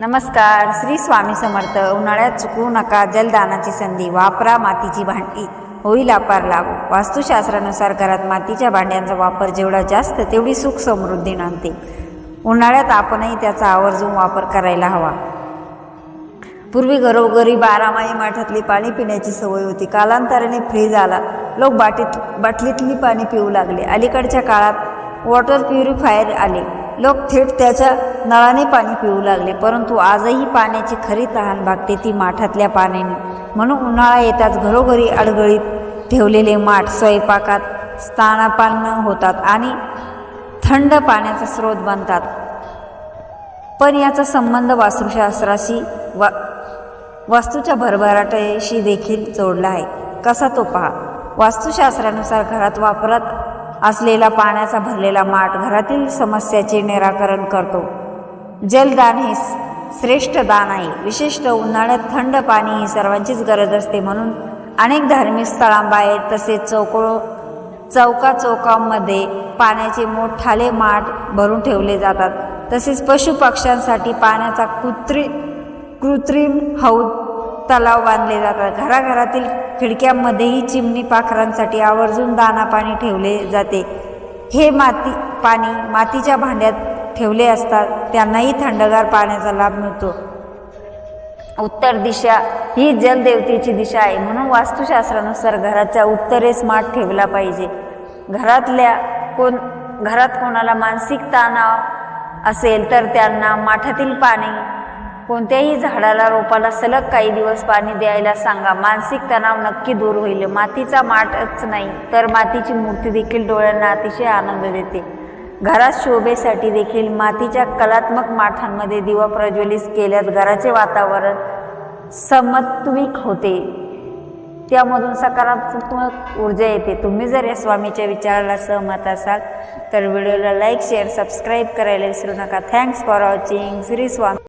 नमस्कार श्री स्वामी समर्थ. उन्हाळ्यात चुकवू नका जलदानाची संधी. वापरा मातीची भांडी. होईल अपार लागू. वास्तुशास्त्रानुसार घरात मातीच्या भांड्यांचा वापर जेवढा जास्त तेवढी सुख समृद्धी नांदते. उन्हाळ्यात आपणही त्याचा आवर्जून वापर करायला हवा. पूर्वी घरोघरी बारामाही माठातली पाणी पिण्याची सवय होती. कालांतराने फ्रीज आला. लोक बाटीत बाटलीतली पाणी पिऊ लागले. अलीकडच्या काळात वॉटर प्युरिफायर आले. लोक थेट त्याच्या नळाने पाणी पिऊ लागले परंतु आजही पाण्याची खरी तहान भागते ती माठातल्या पाण्याने. म्हणून उन्हाळा येताच घरोघरी अडगळीत ठेवलेले माठ स्वयंपाकात स्नानापान होतात आणि थंड पाण्याचा स्रोत बनतात. पण याचा संबंध वास्तुशास्त्राशी वा वास्तूच्या भरभराटाशी देखील जोडला आहे. कसा तो पहा. वास्तुशास्त्रानुसार घरात वापरात असलेला पाण्याचा भरलेला माठ घरातील समस्याचे निराकरण करतो. जलदान हे श्रेष्ठ दान आहे. विशेषतः उन्हाळ्यात थंड पाणी ही सर्वांचीच गरज असते म्हणून अनेक धार्मिक स्थळांबाहेर तसेच चौको चौका चौकांमध्ये पाण्याचे मोठाले माठ भरून ठेवले जातात. तसेच पशुपक्ष्यांसाठी पाण्याचा कृत्रिम कृत्रिम हौद तलाव बांधले जातात. घराघरातील खिडक्यांमध्येही चिमणी पाखरांसाठी आवर्जून दाना पाणी ठेवले जाते. हे माती पाणी मातीच्या भांड्यात ठेवले असतात. त्यांनाही थंडगार पाण्याचा लाभ मिळतो. उत्तर दिशा ही जलदेवतेची दिशा आहे. म्हणून वास्तुशास्त्रानुसार घराच्या उत्तरेस माठ ठेवला पाहिजे. घरातल्या कोण घरात कोणाला मानसिक तणाव असेल तर त्यांना माठातील पाणी कोणत्याही झाडाला रोपाला सलग काही दिवस पाणी द्यायला सांगा. मानसिक तणाव नक्की दूर होईल. मातीचा माठच नाही तर मातीची मूर्ती देखील डोळ्यांना अतिशय आनंद देते. घरात शोभेसाठी देखील मातीच्या कलात्मक माठांमध्ये दिवा प्रज्वलित केल्यास घराचे वातावरण समत्विक होते. त्यामधून सकारात्मक ऊर्जा येते. तुम्ही जर या स्वामीच्या विचाराला सहमत असाल तर व्हिडिओला लाईक शेअर सबस्क्राईब करायला विसरू नका. Thanks for watching Shri Swami.